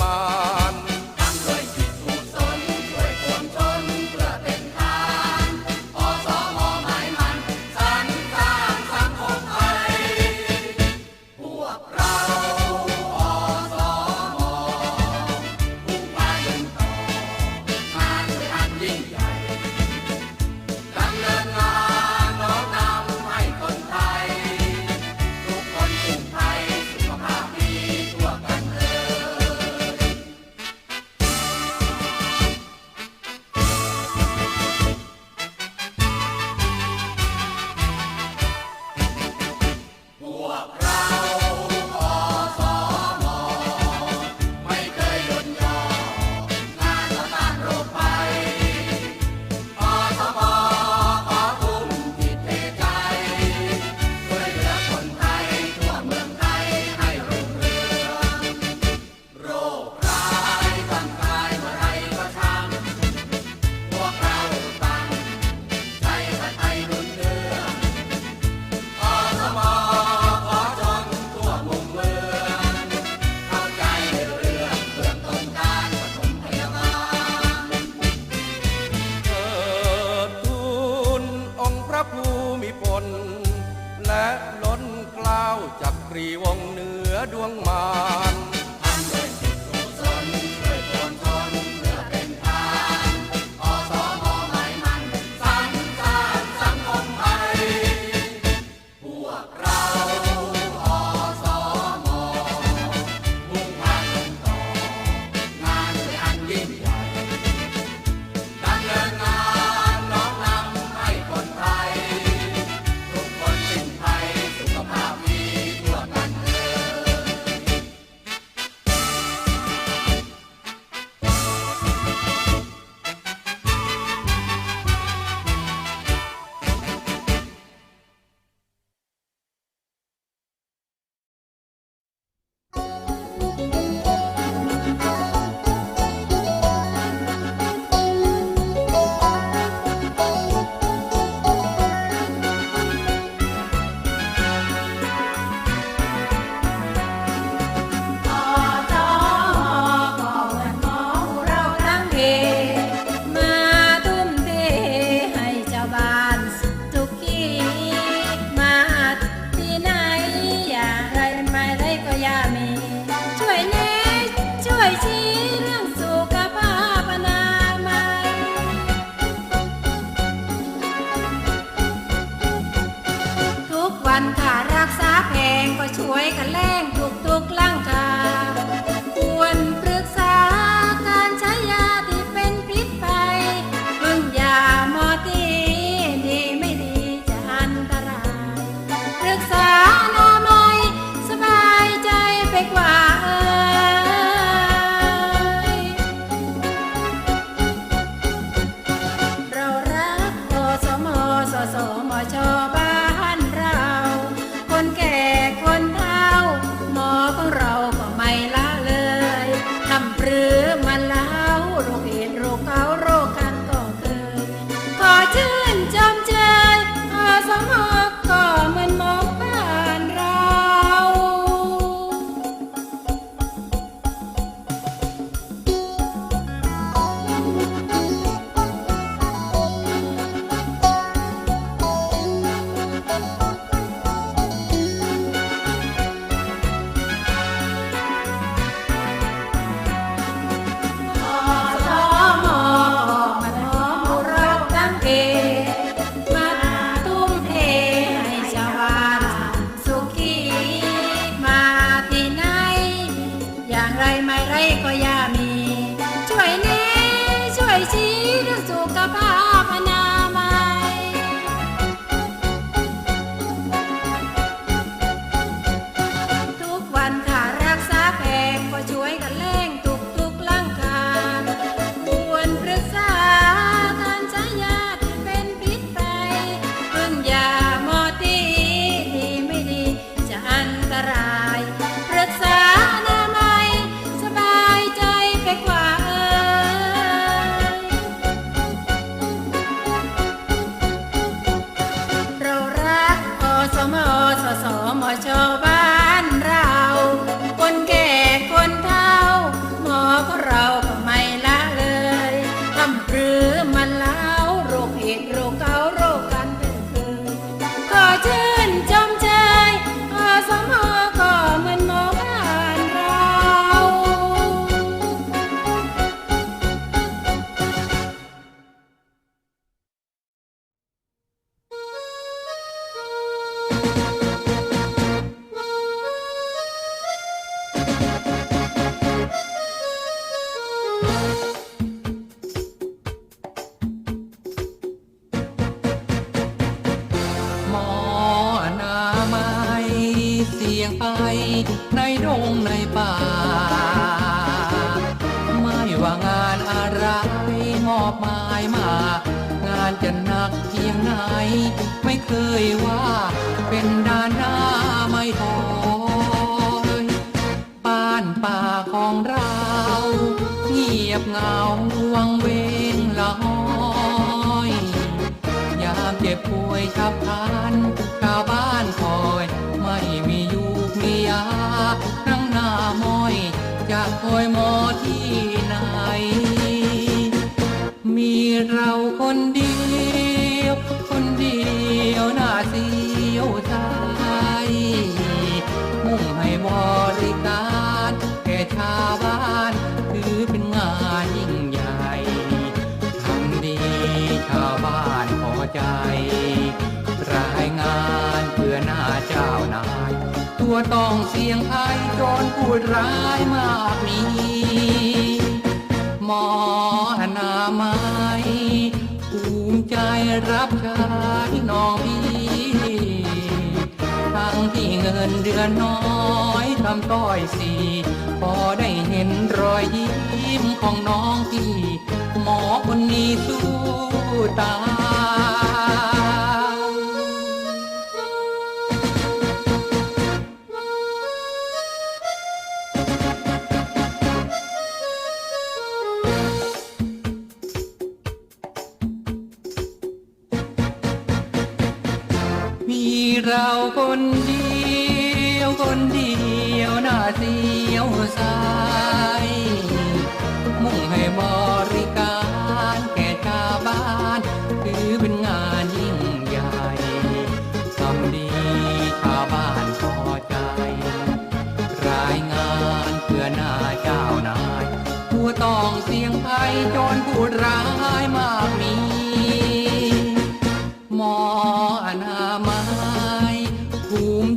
มาน องมา ในดงในป่า ไม่ว่างานอะไรมอบหมายมา งานจะหนักเพียงไหน ไม่เคยว่าเป็นด้านหน้าไม่ถอยบ้านป่าของเราเงียบเงาวังเวงละห้อย ยามเจ็บป่วยฉับพลัน มีเราคนเดียว คนเดียวหน่าเสียวใจมุ่งให้บริการแก่ชาวบ้านถือเป็นงานยิ่งใหญ่ทำดีชาวบ้านพอใจ รายงานเพื่อหน้าเจ้านาย ตัวต้องเสียงไทยโจรพูดร้ายมากมี หมอนาไม้ภูมิใจรับใช้น้องพี่ทั้งที่เงินเดือนน้อยทำต้อยสีพอได้เห็นรอยยิ้มของน้องพี่ หมอคนนี้สู้ตาย คนเดียวคนเดียวน่าเสียวสา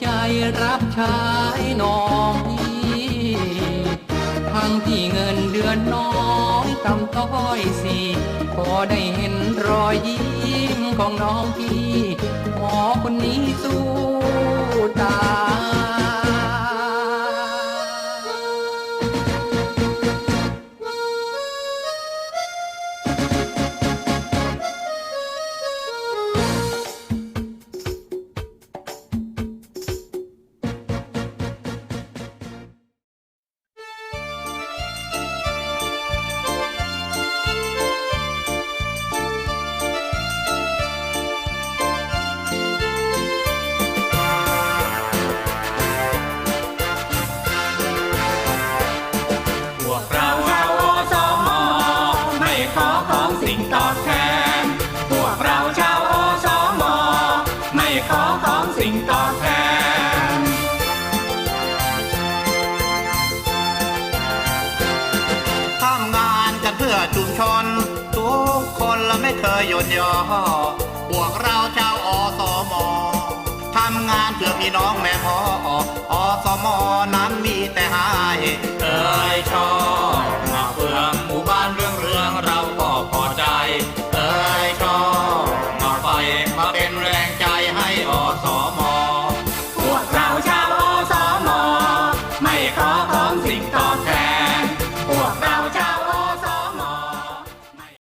ใจรับใช้น้องพี่ทั้งที่เงินเดือนน้องต่ำต้อยสีพอได้เห็นรอยยิ้มของน้องพี่หมอคนนี้สู้ตาย ชุมชน ทุกคนและไม่เคยหยุดย่อพวกเราชาวอสมทำงานเพื่อพี่น้องแม่พ่ออสมนั้นมีแต่ให้